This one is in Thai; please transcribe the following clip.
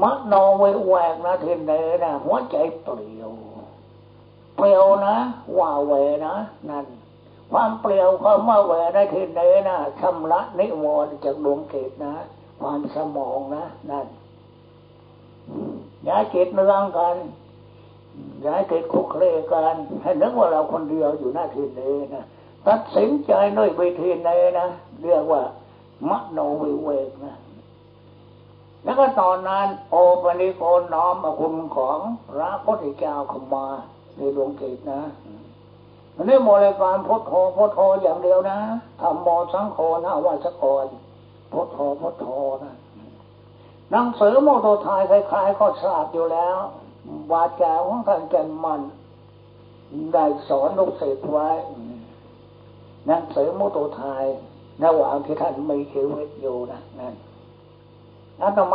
มัดนอไว้แหวกนะทีเดนะหัวใจเปลี่ยว เปลี่ยวนะว่าแหวนะนั่นความเปลี่ยวความว่าแหวได้ทีเดนะชำระนิวรณ์จากดวงเกตนะความสมองนะนั่นอย่าจิตเนืองกันอย่าจิตคุกเคลกันให้นึกว่าเราคนเดียวอยู่หน้าทีเดนะตัดสินใจด้วยวิธีเนนะเรียกว่ามโนวิเวกนะ แล้วก็ตอนนั้น โอปนิโกนน้อมอาคุณของพระพุทธเจ้าเข้ามาในดวงจิตนะอันนี้โมเลการพุทโธพุทโธอย่างเดียวนะทำโมสังโฆนะว่าสกรพุทโธพุทโธนะหนังสือโมโตทายคล้ายๆก็ทราบอยู่แล้ววาจาของท่านแก่นมันได้สอนลูกศิษย์ไว้หนังสือโมโตทายระหว่างที่ท่านมีชีวิตอยู่นะนั่นอาตมา